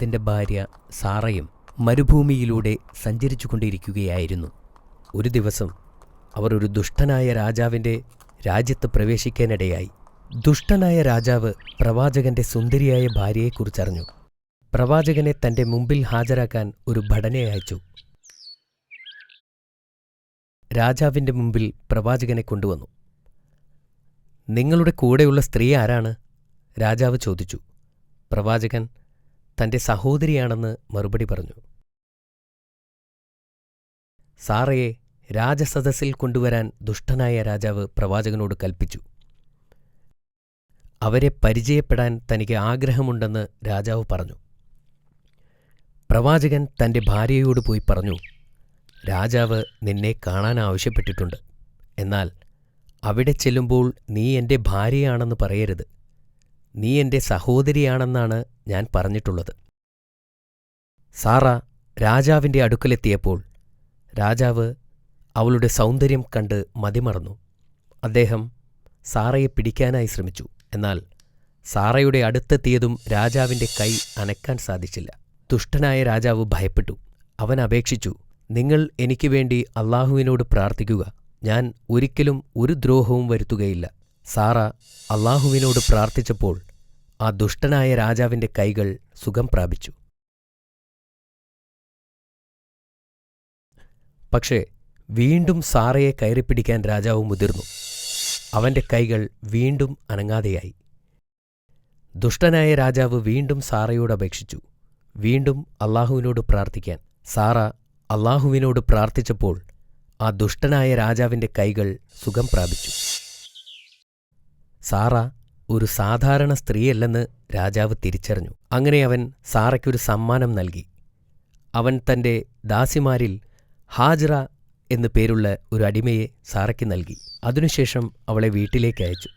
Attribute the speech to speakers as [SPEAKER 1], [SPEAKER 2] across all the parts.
[SPEAKER 1] അദ്ദേഹത്തിന്റെ ഭാര്യ സാറയും മരുഭൂമിയിലൂടെ സഞ്ചരിച്ചു കൊണ്ടിരിക്കുകയായിരുന്നു ഒരു ദിവസം അവർ ഒരു ദുഷ്ടനായ രാജാവിന്റെ രാജ്യത്ത് പ്രവേശിക്കാനിടയായി. ദുഷ്ടനായ രാജാവ് പ്രവാചകന്റെ സുന്ദരിയായ ഭാര്യയെക്കുറിച്ചറിഞ്ഞു. പ്രവാചകനെ തന്റെ മുമ്പിൽ ഹാജരാക്കാൻ ഒരു ഭടനെ അയച്ചു. രാജാവിന്റെ മുമ്പിൽ പ്രവാചകനെ കൊണ്ടുവന്നു. നിങ്ങളുടെ കൂടെയുള്ള സ്ത്രീ ആരാണ്? രാജാവ് ചോദിച്ചു. പ്രവാചകൻ തന്റെ സഹോദരിയാണെന്ന് മറുപടി പറഞ്ഞു. സാറയെ രാജസദസ്സിൽ കൊണ്ടുവരാൻ ദുഷ്ടനായ രാജാവ് പ്രവാചകനോട് കൽപ്പിച്ചു. അവരെ പരിചയപ്പെടാൻ തനിക്ക് ആഗ്രഹമുണ്ടെന്ന് രാജാവ് പറഞ്ഞു. പ്രവാചകൻ തന്റെ ഭാര്യയോട് പോയി പറഞ്ഞു രാജാവ് നിന്നെ കാണാൻ ആവശ്യപ്പെട്ടിട്ടുണ്ട്. എന്നാൽ അവിടെ ചെല്ലുമ്പോൾ നീ എന്റെ ഭാര്യയാണെന്ന് പറയരുത്. നീ എന്റെ സഹോദരിയാണെന്നാണ് ഞാൻ പറഞ്ഞിട്ടുള്ളത്. സാറ രാജാവിന്റെ അടുക്കലെത്തിയപ്പോൾ രാജാവ് അവളുടെ സൗന്ദര്യം കണ്ട് മതിമറന്നു. അദ്ദേഹം സാറയെ പിടിക്കാനായി ശ്രമിച്ചു. എന്നാൽ സാറയുടെ അടുത്തെത്തിയതും രാജാവിന്റെ കൈ അനക്കാൻ സാധിച്ചില്ല. ദുഷ്ടനായ രാജാവ് ഭയപ്പെട്ടു. അവൻ അപേക്ഷിച്ചു നിങ്ങൾ എനിക്ക് വേണ്ടി അള്ളാഹുവിനോട് പ്രാർത്ഥിക്കുക. ഞാൻ ഒരിക്കലും ഒരു ദ്രോഹവും വരുത്തുകയില്ല. സാറ അള്ളാഹുവിനോട് പ്രാർത്ഥിച്ചപ്പോൾ ആ ദുഷ്ടനായ രാജാവിന്റെ കൈകൾ സുഖം പ്രാപിച്ചു. പക്ഷേ വീണ്ടും സാറയെ കയറിപ്പിടിക്കാൻ രാജാവ് മുതിർന്നു. അവന്റെ കൈകൾ വീണ്ടും അനങ്ങാതെയായി. ദുഷ്ടനായ രാജാവ് വീണ്ടും സാറയോട് അപേക്ഷിച്ചു. വീണ്ടും അള്ളാഹുവിനോട് പ്രാർത്ഥിക്കാൻ. സാറ അള്ളാഹുവിനോട് പ്രാർത്ഥിച്ചപ്പോൾ ആ ദുഷ്ടനായ രാജാവിന്റെ കൈകൾ സുഖം പ്രാപിച്ചു. സാറ ഒരു സാധാരണ സ്ത്രീയല്ലെന്ന് രാജാവ് തിരിച്ചറിഞ്ഞു. അങ്ങനെ അവൻ സാറയ്ക്കൊരു സമ്മാനം നൽകി. അവൻ തന്റെ ദാസിമാരിൽ ഹാജിറ എന്നു പേരുള്ള ഒരു അടിമയെ സാറയ്ക്ക് നൽകി. അതിനുശേഷം അവളെ വീട്ടിലേക്ക് അയച്ചു.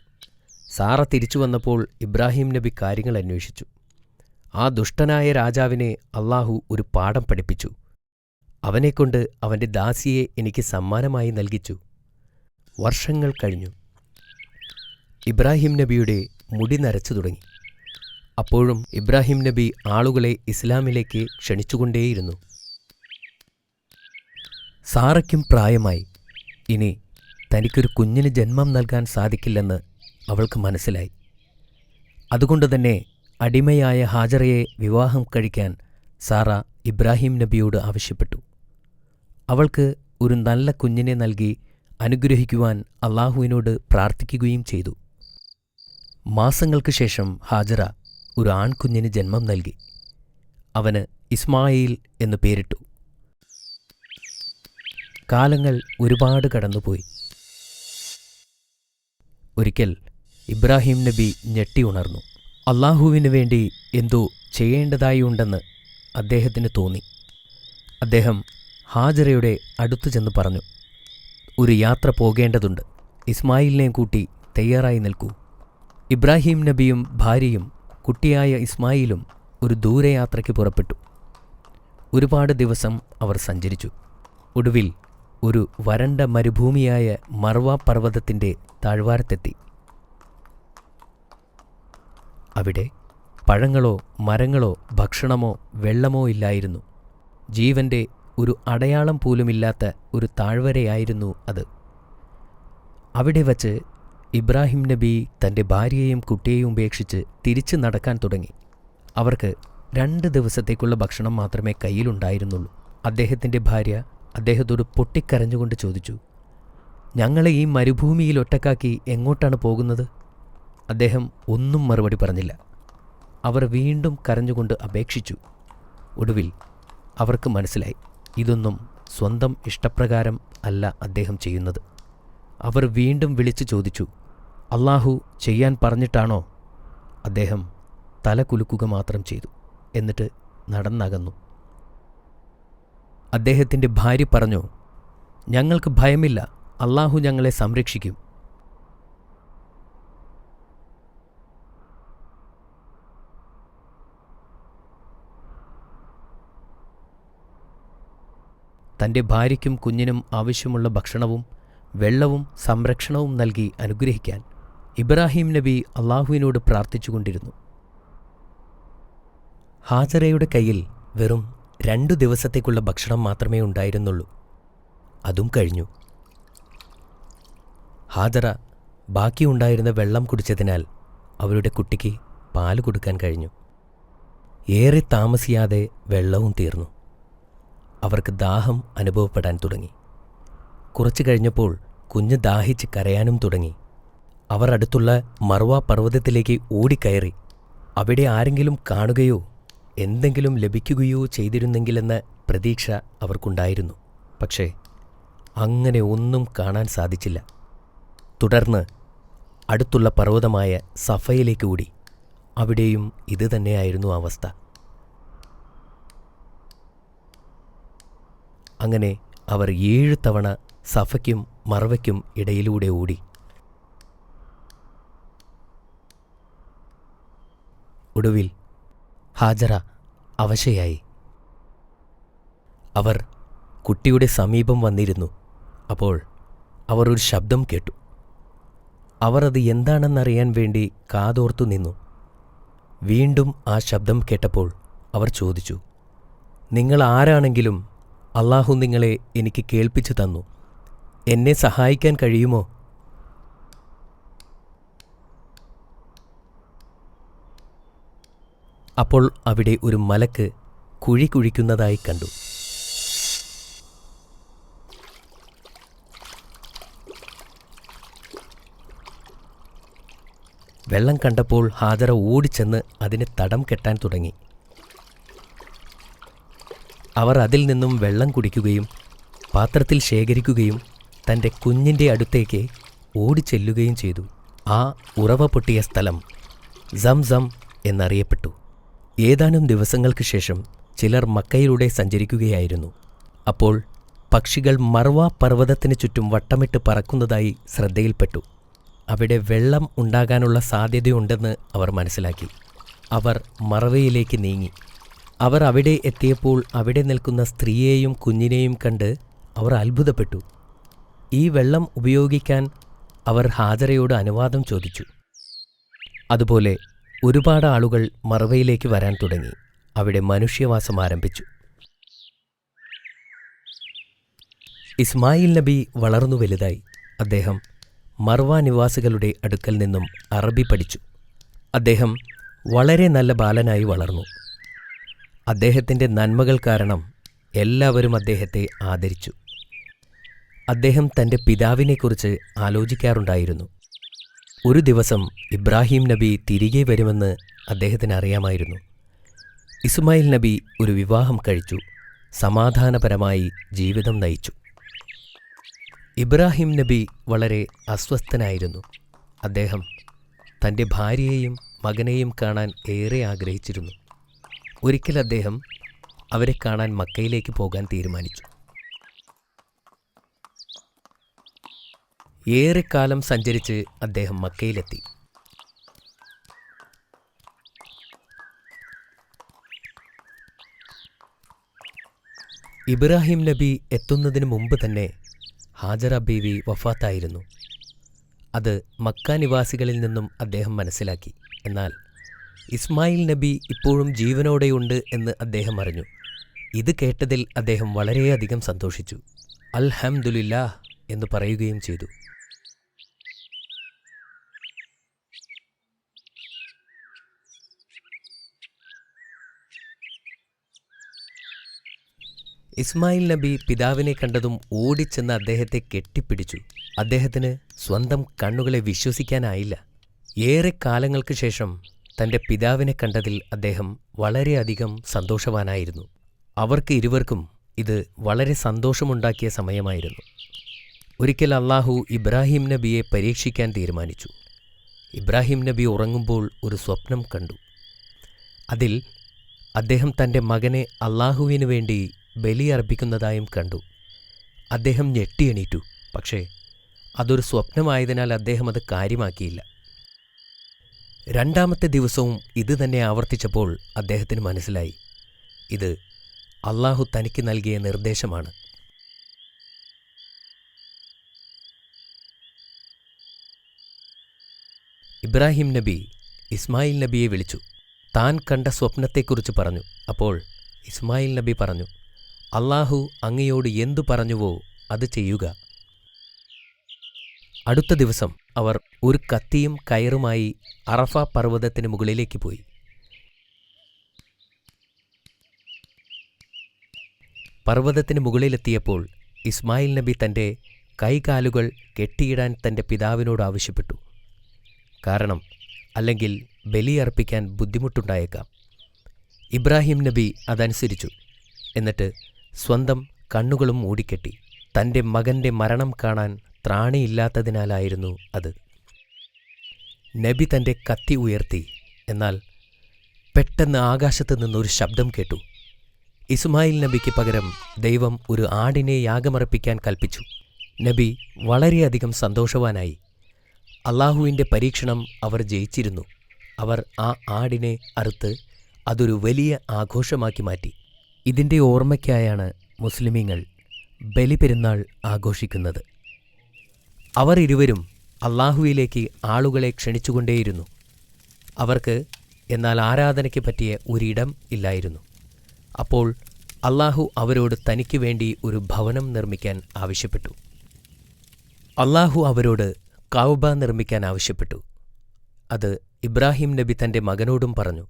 [SPEAKER 1] സാറ തിരിച്ചു വന്നപ്പോൾ ഇബ്രാഹിം നബി കാര്യങ്ങൾ അന്വേഷിച്ചു. ആ ദുഷ്ടനായ രാജാവിനെ അള്ളാഹു ഒരു പാഠം പഠിപ്പിച്ചു. അവനെക്കൊണ്ട് അവന്റെ ദാസിയെ എനിക്ക് സമ്മാനമായി നൽകിച്ചു. വർഷങ്ങൾ കഴിഞ്ഞു. ഇബ്രാഹിം നബിയുടെ മുടി നരച്ചു തുടങ്ങി. അപ്പോഴും ഇബ്രാഹിം നബി ആളുകളെ ഇസ്ലാമിലേക്ക് ക്ഷണിച്ചുകൊണ്ടേയിരുന്നു. സാറയ്ക്കും പ്രായമായി. ഇനി തനിക്കൊരു കുഞ്ഞിന് ജന്മം നൽകാൻ സാധിക്കില്ലെന്ന് അവൾക്ക് മനസ്സിലായി. അതുകൊണ്ടുതന്നെ അടിമയായ ഹാജറയെ വിവാഹം കഴിക്കാൻ സാറ ഇബ്രാഹിം നബിയോട് ആവശ്യപ്പെട്ടു. അവൾക്ക് ഒരു നല്ല കുഞ്ഞിനെ നൽകി അനുഗ്രഹിക്കുവാൻ അള്ളാഹുവിനോട് പ്രാർത്ഥിക്കുകയും ചെയ്തു. മാസങ്ങൾക്ക് ശേഷം ഹാജറ ഒരു ആൺകുഞ്ഞിന് ജന്മം നൽകി. അവന് ഇസ്മായിൽ എന്ന് പേരിട്ടു. കാലങ്ങൾ ഒരുപാട് കടന്നുപോയി. ഒരിക്കൽ ഇബ്രാഹിം നബി ഞെട്ടി ഉണർന്നു. അള്ളാഹുവിനു വേണ്ടി എന്തോ ചെയ്യേണ്ടതായി ഉണ്ടെന്ന് അദ്ദേഹത്തിന് തോന്നി. അദ്ദേഹം ഹാജറയുടെ അടുത്തു ചെന്ന് പറഞ്ഞു ഒരു യാത്ര പോകേണ്ടതുണ്ട്. ഇസ്മായിലിനെ കൂട്ടി തയ്യാറായി നിൽക്കൂ. ഇബ്രാഹിം നബിയും ഭാര്യയും കുട്ടിയായ ഇസ്മായിലും ഒരു ദൂരയാത്രയ്ക്ക് പുറപ്പെട്ടു. ഒരുപാട് ദിവസം അവർ സഞ്ചരിച്ചു. ഒടുവിൽ ഒരു വരണ്ട മരുഭൂമിയായ മർവ പർവതത്തിന്റെ താഴ്വാരത്തെത്തി. അവിടെ പഴങ്ങളോ മരങ്ങളോ ഭക്ഷണമോ വെള്ളമോ ഇല്ലായിരുന്നു. ജീവന്റെ ഒരു അടയാളം പോലുമില്ലാത്ത ഒരു താഴ്വരയായിരുന്നു അത്. അവിടെ വച്ച് ഇബ്രാഹിം നബി തന്റെ ഭാര്യയെയും കുട്ടിയെയും ഉപേക്ഷിച്ച് തിരിച്ചു നടക്കാൻ തുടങ്ങി. അവർക്ക് രണ്ട് ദിവസത്തേക്കുള്ള ഭക്ഷണം മാത്രമേ കയ്യിലുണ്ടായിരുന്നുള്ളൂ. അദ്ദേഹത്തിന്റെ ഭാര്യ അദ്ദേഹത്തോട് പൊട്ടിക്കരഞ്ഞുകൊണ്ട് ചോദിച്ചു ഞങ്ങളെ ഈ മരുഭൂമിയിൽ ഒറ്റക്കാക്കി എങ്ങോട്ടാണ് പോകുന്നത്? അദ്ദേഹം ഒന്നും മറുപടി പറഞ്ഞില്ല. അവർ വീണ്ടും കരഞ്ഞുകൊണ്ട് അപേക്ഷിച്ചു. ഒടുവിൽ അവർക്ക് മനസ്സിലായി ഇതൊന്നും സ്വന്തം ഇഷ്ടപ്രകാരം അല്ല അദ്ദേഹം ചെയ്യുന്നത്. അവർ വീണ്ടും വിളിച്ചു ചോദിച്ചു അള്ളാഹു ചെയ്യാൻ പറഞ്ഞിട്ടാണോ അദ്ദേഹം തല കുലുക്കുക മാത്രം ചെയ്തു? എന്നിട്ട് നടന്നകന്നു. അദ്ദേഹത്തിന്റെ ഭാര്യ പറഞ്ഞു ഞങ്ങൾക്ക് ഭയമില്ല. അള്ളാഹു ഞങ്ങളെ സംരക്ഷിക്കും. തന്റെ ഭാര്യയ്ക്കും കുഞ്ഞിനും ആവശ്യമുള്ള ഭക്ഷണവും വെള്ളവും സംരക്ഷണവും നൽകി അനുഗ്രഹിക്കാൻ ഇബ്രാഹിം നബി അള്ളാഹുവിനോട് പ്രാർത്ഥിച്ചുകൊണ്ടിരുന്നു. ഹാജറയുടെ കയ്യിൽ വെറും രണ്ടു ദിവസത്തേക്കുള്ള ഭക്ഷണം മാത്രമേ ഉണ്ടായിരുന്നുള്ളൂ. അതും കഴിഞ്ഞു. ഹാജറ ബാക്കിയുണ്ടായിരുന്ന വെള്ളം കുടിച്ചതിനാൽ അവരുടെ കുട്ടിക്ക് പാൽ കൊടുക്കാൻ കഴിഞ്ഞു. ഏറെ താമസിയാതെ വെള്ളവും തീർന്നു. അവർക്ക് ദാഹം അനുഭവപ്പെടാൻ തുടങ്ങി. കുറച്ചു കഴിഞ്ഞപ്പോൾ കുഞ്ഞ് ദാഹിച്ച് കരയാനും തുടങ്ങി. അവർ അടുത്തുള്ള മർവ പർവതത്തിലേക്ക് ഓടിക്കയറി. അവിടെ ആരെങ്കിലും കാണുകയോ എന്തെങ്കിലും ലഭിക്കുകയോ ചെയ്തിരുന്നെങ്കിലെന്ന പ്രതീക്ഷ അവർക്കുണ്ടായിരുന്നു. പക്ഷേ അങ്ങനെ ഒന്നും കാണാൻ സാധിച്ചില്ല. തുടർന്ന് അടുത്തുള്ള പർവതമായ സഫയിലേക്ക് ഓടി. അവിടെയും ഇതുതന്നെയായിരുന്നു അവസ്ഥ. അങ്ങനെ അവർ ഏഴ് തവണ സഫയ്ക്കും മറവയ്ക്കും ഇടയിലൂടെ ഓടി. ഒടുവിൽ ഹാജറ അവശയായി. അവർ കുട്ടിയുടെ സമീപം വന്നിരുന്നു. അപ്പോൾ അവർ ഒരു ശബ്ദം കേട്ടു. അവർ അത് എന്താണെന്നറിയാൻ വേണ്ടി കാതോർത്തു നിന്നു. വീണ്ടും ആ ശബ്ദം കേട്ടപ്പോൾ അവർ ചോദിച്ചു നിങ്ങൾ ആരാണെങ്കിലും അള്ളാഹു നിങ്ങളെ എനിക്ക് കേൾപ്പിച്ചു തന്നു. എന്നെ സഹായിക്കാൻ കഴിയുമോ? അപ്പോൾ അവിടെ ഒരു മലക്ക് കുഴി കുഴിക്കുന്നതായി കണ്ടു. വെള്ളം കണ്ടപ്പോൾ ഹാജറ ഓടിച്ചെന്ന് അതിനെ തടം കെട്ടാൻ തുടങ്ങി. അവർ അതിൽ നിന്നും വെള്ളം കുടിക്കുകയും പാത്രത്തിൽ ശേഖരിക്കുകയും തന്റെ കുഞ്ഞിന്റെ അടുത്തേക്ക് ഓടിച്ചെല്ലുകയും ചെയ്തു. ആ ഉറവ പൊട്ടിയ സ്ഥലം സംസം എന്നറിയപ്പെട്ടു. ഏതാനും ദിവസങ്ങൾക്ക് ശേഷം ചിലർ മക്കയിലൂടെ സഞ്ചരിക്കുകയായിരുന്നു. അപ്പോൾ പക്ഷികൾ മർവ പർവതത്തിന് ചുറ്റും വട്ടമിട്ട് പറക്കുന്നതായി ശ്രദ്ധയിൽപ്പെട്ടു. അവിടെ വെള്ളം ഉണ്ടാകാനുള്ള സാധ്യതയുണ്ടെന്ന് അവർ മനസ്സിലാക്കി. അവർ മറവയിലേക്ക് നീങ്ങി. അവർ അവിടെ എത്തിയപ്പോൾ അവിടെ നിൽക്കുന്ന സ്ത്രീയെയും കുഞ്ഞിനെയും കണ്ട് അവർ അത്ഭുതപ്പെട്ടു. ഈ വെള്ളം ഉപയോഗിക്കാൻ അവർ ഹാജരയോട് അനുവാദം ചോദിച്ചു. അതുപോലെ ഒരുപാട് ആളുകൾ മറവയിലേക്ക് വരാൻ തുടങ്ങി. അവിടെ മനുഷ്യവാസം ആരംഭിച്ചു. ഇസ്മായിൽ നബി വളർന്നു വലുതായി. അദ്ദേഹം മർവ നിവാസികളുടെ അടുക്കൽ നിന്നും അറബി പഠിച്ചു. അദ്ദേഹം വളരെ നല്ല ബാലനായി വളർന്നു. അദ്ദേഹത്തിന്റെ നന്മകൾ കാരണം എല്ലാവരും അദ്ദേഹത്തെ ആദരിച്ചു. അദ്ദേഹം തന്റെ പിതാവിനെക്കുറിച്ച് ആലോചിക്കാറുണ്ടായിരുന്നു. ഒരു ദിവസം ഇബ്രാഹിം നബി തിരികെ വരുമെന്ന് അദ്ദേഹത്തിന് അറിയാമായിരുന്നു. ഇസ്മായിൽ നബി ഒരു വിവാഹം കഴിച്ചു സമാധാനപരമായി ജീവിതം നയിച്ചു. ഇബ്രാഹിം നബി വളരെ അസ്വസ്ഥനായിരുന്നു. അദ്ദേഹം തന്റെ ഭാര്യയെയും മകനെയും കാണാൻ ഏറെ ആഗ്രഹിച്ചിരുന്നു. ഒരിക്കൽ അദ്ദേഹം അവരെ കാണാൻ മക്കയിലേക്ക് പോകാൻ തീരുമാനിച്ചു. ഏറെക്കാലം സഞ്ചരിച്ച് അദ്ദേഹം മക്കയിലെത്തി. ഇബ്രാഹിം നബി എത്തുന്നതിന് മുമ്പ് തന്നെ ഹാജറ ബീവി വഫാത്തായിരുന്നു. അത് മക്ക നിവാസികളിൽ നിന്നും അദ്ദേഹം മനസ്സിലാക്കി. എന്നാൽ ഇസ്മായിൽ നബി ഇപ്പോഴും ജീവനോടെയുണ്ട് എന്ന് അദ്ദേഹം അറിഞ്ഞു. ഇത് കേട്ടതിൽ അദ്ദേഹം വളരെയധികം സന്തോഷിച്ചു. അൽഹംദുലില്ലാ എന്ന് പറയുകയും ചെയ്തു. ഇസ്മായിൽ നബി പിതാവിനെ കണ്ടതും ഓടിച്ചെന്ന് അദ്ദേഹത്തെ കെട്ടിപ്പിടിച്ചു. അദ്ദേഹത്തിന് സ്വന്തം കണ്ണുകളെ വിശ്വസിക്കാനായില്ല. ഏറെ കാലങ്ങൾക്ക് ശേഷം തന്റെ പിതാവിനെ കണ്ടതിൽ അദ്ദേഹം വളരെയധികം സന്തോഷവാനായിരുന്നു. അവർക്ക് ഇരുവർക്കും ഇത് വളരെ സന്തോഷമുണ്ടാക്കിയ സമയമായിരുന്നു. ഒരിക്കൽ അള്ളാഹു ഇബ്രാഹിം നബിയെ പരീക്ഷിക്കാൻ തീരുമാനിച്ചു. ഇബ്രാഹിം നബി ഉറങ്ങുമ്പോൾ ഒരു സ്വപ്നം കണ്ടു. അതിൽ അദ്ദേഹം തന്റെ മകനെ അള്ളാഹുവിനു വേണ്ടി ബലിയർപ്പിക്കുന്നതായും കണ്ടു. അദ്ദേഹം ഞെട്ടിയെണീറ്റു. പക്ഷേ അതൊരു സ്വപ്നമായതിനാൽ അദ്ദേഹം അത് കാര്യമാക്കിയില്ല. രണ്ടാമത്തെ ദിവസവും ഇത് തന്നെ ആവർത്തിച്ചപ്പോൾ അദ്ദേഹത്തിന് മനസ്സിലായി. ഇത് അള്ളാഹു തനിക്ക് നൽകിയ നിർദ്ദേശമാണ്. ഇബ്രാഹിം നബി ഇസ്മായിൽ നബിയെ വിളിച്ചു. താൻ കണ്ട സ്വപ്നത്തെക്കുറിച്ച് പറഞ്ഞു. അപ്പോൾ ഇസ്മായിൽ നബി പറഞ്ഞു അള്ളാഹു അങ്ങയോട് എന്തു പറഞ്ഞുവോ അത് ചെയ്യുക. അടുത്ത ദിവസം അവർ ഒരു കത്തിയും കയറുമായി അറഫ പർവതത്തിന് മുകളിലേക്ക് പോയി. പർവതത്തിന് മുകളിലെത്തിയപ്പോൾ ഇസ്മായിൽ നബി തന്റെ കൈകാലുകൾ കെട്ടിയിടാൻ തന്റെ പിതാവിനോട് ആവശ്യപ്പെട്ടു. കാരണം അല്ലെങ്കിൽ ബലിയർപ്പിക്കാൻ ബുദ്ധിമുട്ടുണ്ടായേക്കാം. ഇബ്രാഹിം നബി അതനുസരിച്ചു. എന്നിട്ട് സ്വന്തം കണ്ണുകളും മൂടിക്കെട്ടി. തന്റെ മകന്റെ മരണം കാണാൻ ത്രാണിയില്ലാത്തതിനാലായിരുന്നു അത്. നബി തന്റെ കത്തി ഉയർത്തി. എന്നാൽ പെട്ടെന്ന് ആകാശത്ത് നിന്നൊരു ശബ്ദം കേട്ടു. ഇസ്മായിൽ നബിക്ക് പകരം ദൈവം ഒരു ആടിനെ യാഗമർപ്പിക്കാൻ കൽപ്പിച്ചു. നബി വളരെയധികം സന്തോഷവാനായി. അള്ളാഹുവിന്റെ പരീക്ഷണം അവർ ജയിച്ചിരുന്നു. അവർ ആ ആടിനെ അറുത്ത് അതൊരു വലിയ ആഘോഷമാക്കി മാറ്റി. ഇതിന്റെ ഓർമ്മയ്ക്കായാണ് മുസ്ലിമീങ്ങൾ ബലിപെരുന്നാൾ ആഘോഷിക്കുന്നത്. അവർ ഇരുവരും അള്ളാഹുവിലേക്ക് ആളുകളെ ക്ഷണിച്ചുകൊണ്ടേയിരുന്നു. അവർക്ക് എന്നാൽ ആരാധനയ്ക്ക് പറ്റിയ ഒരിടം ഇല്ലായിരുന്നു. അപ്പോൾ അള്ളാഹു അവരോട് തനിക്ക് വേണ്ടി ഒരു ഭവനം നിർമ്മിക്കാൻ ആവശ്യപ്പെട്ടു. അള്ളാഹു അവരോട് കൗബ നിർമ്മിക്കാൻ ആവശ്യപ്പെട്ടു. അത് ഇബ്രാഹിം നബി തന്റെ മകനോടും പറഞ്ഞു.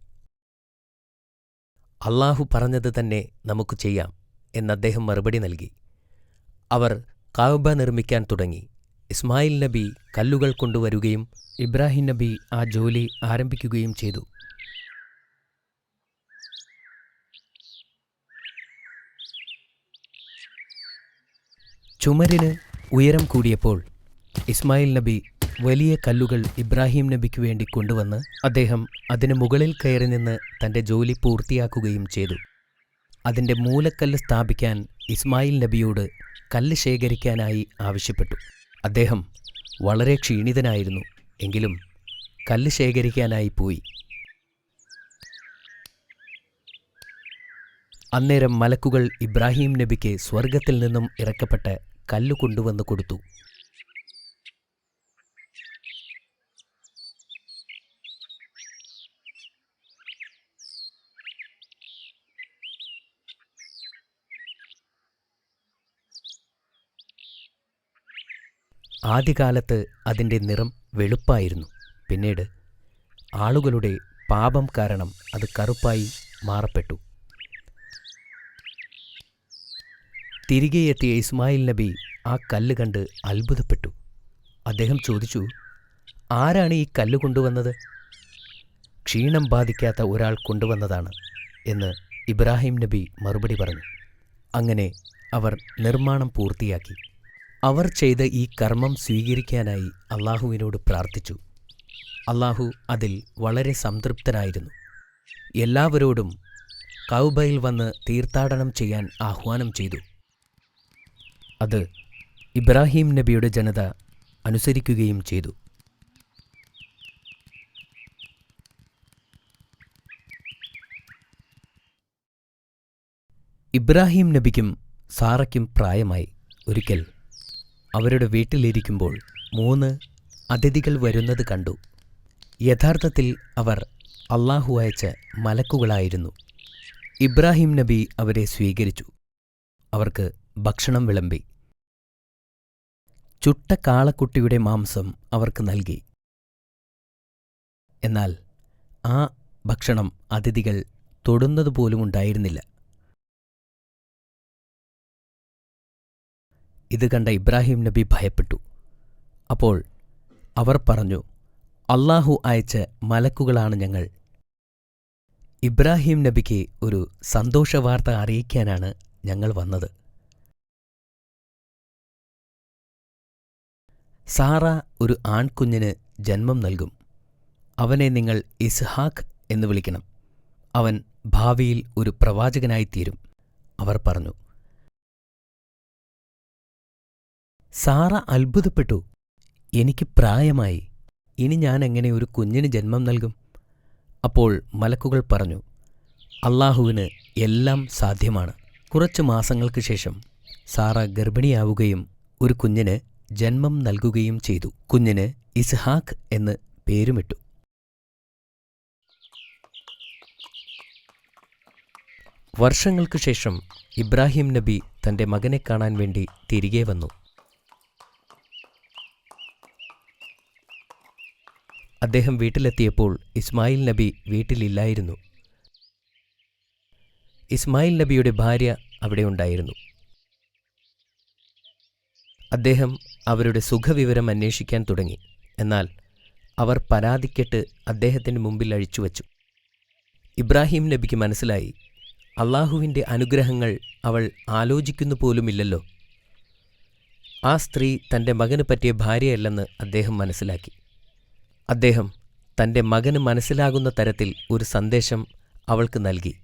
[SPEAKER 1] അള്ളാഹു പറഞ്ഞത് തന്നെ നമുക്ക് ചെയ്യാം എന്നദ്ദേഹം മറുപടി നൽകി. അവർ കാബ നിർമ്മിക്കാൻ തുടങ്ങി. ഇസ്മായിൽ നബി കല്ലുകൾ കൊണ്ടുവരുകയും ഇബ്രാഹിം നബി ആ ജോലി ആരംഭിക്കുകയും ചെയ്തു. ചുമരിന് ഉയരം കൂടിയപ്പോൾ ഇസ്മായിൽ നബി വലിയ കല്ലുകൾ ഇബ്രാഹിം നബിക്ക് വേണ്ടി കൊണ്ടുവന്ന് അദ്ദേഹം അതിന് മുകളിൽ കയറി നിന്ന് തന്റെ ജോലി പൂർത്തിയാക്കുകയും ചെയ്തു. അതിന്റെ മൂലക്കല്ല് സ്ഥാപിക്കാൻ ഇസ്മായിൽ നബിയോട് കല്ല് ശേഖരിക്കാനായി ആവശ്യപ്പെട്ടു. അദ്ദേഹം വളരെ ക്ഷീണിതനായിരുന്നു എങ്കിലും കല്ല് ശേഖരിക്കാനായി പോയി. അന്നേരം മലക്കുകൾ ഇബ്രാഹിം നബിക്ക് സ്വർഗത്തിൽ നിന്നും ഇറക്കപ്പെട്ട കല്ല് കൊണ്ടുവന്ന് കൊടുത്തു. ആദ്യകാലത്ത് അതിന്റെ നിറം വെളുപ്പായിരുന്നു. പിന്നീട് ആളുകളുടെ പാപം കാരണം അത് കറുപ്പായി മാറപ്പെട്ടു. തിരികെ എത്തിയ ഇസ്മായിൽ നബി ആ കല്ല് കണ്ട് അത്ഭുതപ്പെട്ടു. അദ്ദേഹം ചോദിച്ചു ആരാണ് ഈ കല്ല് കൊണ്ടുവന്നത്? ക്ഷീണം ബാധിക്കാത്ത ഒരാൾ കൊണ്ടുവന്നതാണ് എന്ന് ഇബ്രാഹിം നബി മറുപടി പറഞ്ഞു. അങ്ങനെ അവർ നിർമ്മാണം പൂർത്തിയാക്കി. അവർ ചെയ്ത ഈ കർമ്മം സ്വീകരിക്കാനായി അള്ളാഹുവിനോട് പ്രാർത്ഥിച്ചു. അള്ളാഹു അതിൽ വളരെ സംതൃപ്തനായിരുന്നു. എല്ലാവരോടും കൗബയിൽ വന്ന് തീർത്ഥാടനം ചെയ്യാൻ ആഹ്വാനം ചെയ്തു. അത് ഇബ്രാഹിം നബിയുടെ ജനത അനുസരിക്കുകയും ചെയ്തു. ഇബ്രാഹിം നബിക്കും സാറയ്ക്കും പ്രായമായി. ഒരിക്കൽ അവരുടെ വീട്ടിലിരിക്കുമ്പോൾ മൂന്ന് അതിഥികൾ വരുന്നത് കണ്ടു. യഥാർത്ഥത്തിൽ അവർ അള്ളാഹു അയച്ച മലക്കുകളായിരുന്നു. ഇബ്രാഹിം നബി അവരെ സ്വീകരിച്ചു. അവർക്ക് ഭക്ഷണം വിളമ്പി. ചുട്ട കാളക്കുട്ടിയുടെ മാംസം അവർക്ക് നൽകി. എന്നാൽ ആ ഭക്ഷണം അതിഥികൾ തൊടുന്നതുപോലും ഉണ്ടായിരുന്നില്ല. ഇത് കണ്ട ഇബ്രാഹിം നബി ഭയപ്പെട്ടു. അപ്പോൾ അവർ പറഞ്ഞു അള്ളാഹു അയച്ച മലക്കുകളാണ് ഞങ്ങൾ. ഇബ്രാഹിം നബിക്ക് ഒരു സന്തോഷവാർത്ത അറിയിക്കാനാണ് ഞങ്ങൾ വന്നത്. സാറ ഒരു ആൺകുഞ്ഞിന് ജന്മം നൽകും. അവനെ നിങ്ങൾ ഇസ്ഹാഖ് എന്ന് വിളിക്കണം. അവൻ ഭാവിയിൽ ഒരു പ്രവാചകനായിത്തീരും അവർ പറഞ്ഞു. സാറ അത്ഭുതപ്പെട്ടു. എനിക്ക് പ്രായമായി. ഇനി ഞാൻ എങ്ങനെ ഒരു കുഞ്ഞിന് ജന്മം നൽകും? അപ്പോൾ മലക്കുകൾ പറഞ്ഞു അള്ളാഹുവിന് എല്ലാം സാധ്യമാണ്. കുറച്ച് മാസങ്ങൾക്ക് ശേഷം സാറ ഗർഭിണിയാവുകയും ഒരു കുഞ്ഞിന് ജന്മം നൽകുകയും ചെയ്തു. കുഞ്ഞിന് ഇസ്ഹാഖ് എന്ന് പേരുമിട്ടു. വർഷങ്ങൾക്കു ശേഷം ഇബ്രാഹിം നബി തന്റെ മകനെ കാണാൻ വേണ്ടി തിരികെ വന്നു. അദ്ദേഹം വീട്ടിലെത്തിയപ്പോൾ ഇസ്മായിൽ നബി വീട്ടിലില്ലായിരുന്നു. ഇസ്മായിൽ നബിയുടെ ഭാര്യ അവിടെ ഉണ്ടായിരുന്നു. അദ്ദേഹം അവരുടെ സുഖവിവരം അന്വേഷിക്കാൻ തുടങ്ങി. എന്നാൽ അവർ പരാതിക്കെട്ട് അദ്ദേഹത്തിന് മുമ്പിൽ അഴിച്ചുവച്ചു ഇബ്രാഹിം നബിക്ക് മനസ്സിലായി അള്ളാഹുവിന്റെ അനുഗ്രഹങ്ങൾ അവൾ ആലോചിക്കുന്നു പോലുമില്ലല്ലോ. ആ സ്ത്രീ തന്റെ മകന് പറ്റിയ ഭാര്യയല്ലെന്ന് അദ്ദേഹം മനസ്സിലാക്കി. അദ്ദേഹം തന്റെ മകന് മനസ്സിലാകുന്ന തരത്തിൽ ഒരു സന്ദേശം അവൾക്ക് നൽകി.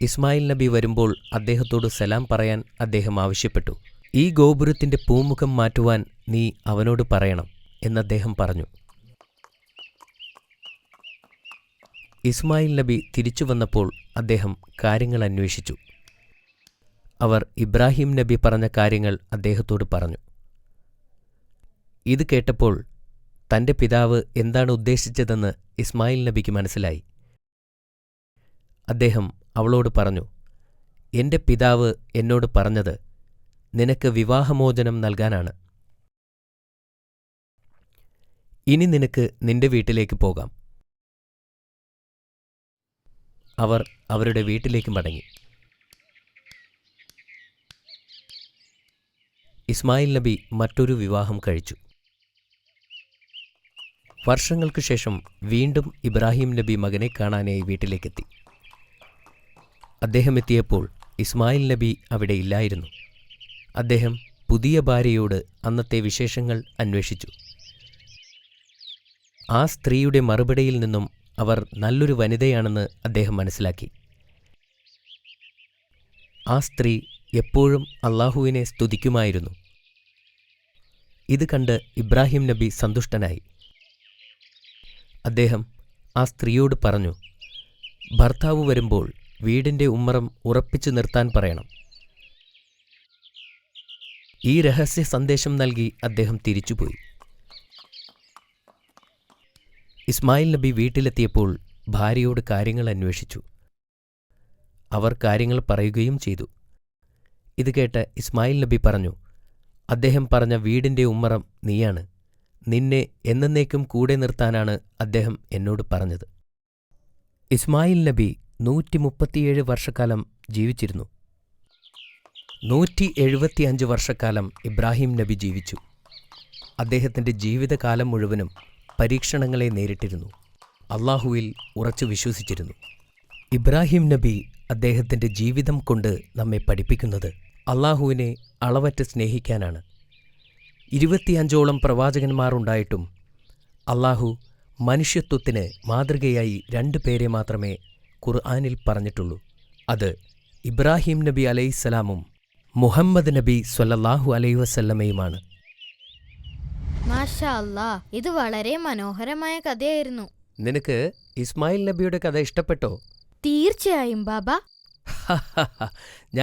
[SPEAKER 1] ഇസ്മായിൽ നബി വരുമ്പോൾ അദ്ദേഹത്തോട് സലാം പറയാൻ അദ്ദേഹം ആവശ്യപ്പെട്ടു. ഈ ഗോപുരത്തിന്റെ പൂമുഖം മാറ്റുവാൻ നീ അവനോട് പറയണം എന്നദ്ദേഹം പറഞ്ഞു. ഇസ്മായിൽ നബി തിരിച്ചു വന്നപ്പോൾ അദ്ദേഹം കാര്യങ്ങൾ അന്വേഷിച്ചു. അവർ ഇബ്രാഹിം നബി പറഞ്ഞ കാര്യങ്ങൾ അദ്ദേഹത്തോട് പറഞ്ഞു. ഇത് കേട്ടപ്പോൾ തന്റെ പിതാവ് എന്താണ് ഉദ്ദേശിച്ചതെന്ന് ഇസ്മായിൽ നബിക്ക് മനസ്സിലായി. അദ്ദേഹം അവളോട് പറഞ്ഞു എന്റെ പിതാവ് എന്നോട് പറഞ്ഞത് നിനക്ക് വിവാഹമോചനം നൽകാനാണ്. ഇനി നിനക്ക് നിന്റെ വീട്ടിലേക്ക് പോകാം അവർ അവരുടെ വീട്ടിലേക്ക് മടങ്ങി. ഇസ്മായിൽ നബി മറ്റൊരു വിവാഹം കഴിച്ചു. വർഷങ്ങൾക്കു ശേഷം വീണ്ടും ഇബ്രാഹിം നബി മകനെ കാണാനായി വീട്ടിലേക്കെത്തി. അദ്ദേഹം എത്തിയപ്പോൾ ഇസ്മായിൽ നബി അവിടെ ഇല്ലായിരുന്നു. അദ്ദേഹം പുതിയ ഭാര്യയോട് അന്നത്തെ വിശേഷങ്ങൾ അന്വേഷിച്ചു. ആ സ്ത്രീയുടെ മറുപടിയിൽ നിന്നും അവർ നല്ലൊരു വനിതയാണെന്ന് അദ്ദേഹം മനസ്സിലാക്കി. ആ സ്ത്രീ എപ്പോഴും അള്ളാഹുവിനെ സ്തുതിക്കുമായിരുന്നു. ഇത് കണ്ട് ഇബ്രാഹിം നബി സന്തുഷ്ടനായി. അദ്ദേഹം ആ സ്ത്രീയോട് പറഞ്ഞു ഭർത്താവ് വരുമ്പോൾ വീടിന്റെ ഉമ്മറം ഉറപ്പിച്ചു നിർത്താൻ പറയണം. ഈ രഹസ്യ സന്ദേശം നൽകി അദ്ദേഹം തിരിച്ചുപോയി. ഇസ്മായിൽ നബി വീട്ടിലെത്തിയപ്പോൾ ഭാര്യയോട് കാര്യങ്ങൾ അന്വേഷിച്ചു. അവർ കാര്യങ്ങൾ പറയുകയും ചെയ്തു. ഇത് കേട്ട് ഇസ്മായിൽ നബി പറഞ്ഞു അദ്ദേഹം പറഞ്ഞ വീടിന്റെ ഉമ്മറം നീയാണ്. നിന്നെ എന്നേക്കും കൂടെ നിർത്താനാണ് അദ്ദേഹം എന്നോട് പറഞ്ഞത്. ഇസ്മായിൽ നബി നൂറ്റി മുപ്പത്തിയേഴ് വർഷക്കാലം ജീവിച്ചിരുന്നു. നൂറ്റി എഴുപത്തിയഞ്ച് വർഷക്കാലം ഇബ്രാഹിം നബി ജീവിച്ചു. അദ്ദേഹത്തിന്റെ ജീവിതകാലം മുഴുവനും പരീക്ഷണങ്ങളെ നേരിട്ടിരുന്നു. അള്ളാഹുവിൽ ഉറച്ചു വിശ്വസിച്ചിരുന്നു. ഇബ്രാഹിം നബി അദ്ദേഹത്തിന്റെ ജീവിതം കൊണ്ട് നമ്മെ പഠിപ്പിക്കുന്നത് അള്ളാഹുവിനെ അളവറ്റ് സ്നേഹിക്കാനാണ്. ഇരുപത്തിയഞ്ചോളം പ്രവാചകന്മാർ ഉണ്ടായിട്ടും അള്ളാഹു മനുഷ്യത്വത്തിന് മാതൃകയായി രണ്ടു പേരെ മാത്രമേ ഖുർആാനിൽ പറഞ്ഞിട്ടുള്ളൂ. അത് ഇബ്രാഹിം നബി അലൈഹിസ്സലാമും മുഹമ്മദ് നബി സൊല്ലാഹു അലൈഹി വസല്ലമയുമാണ്.
[SPEAKER 2] ഇത് വളരെ മനോഹരമായ കഥയായിരുന്നു.
[SPEAKER 1] നിനക്ക് ഇസ്മായിൽ നബിയുടെ കഥ ഇഷ്ടപ്പെട്ടോ?
[SPEAKER 2] തീർച്ചയായും ബാബ.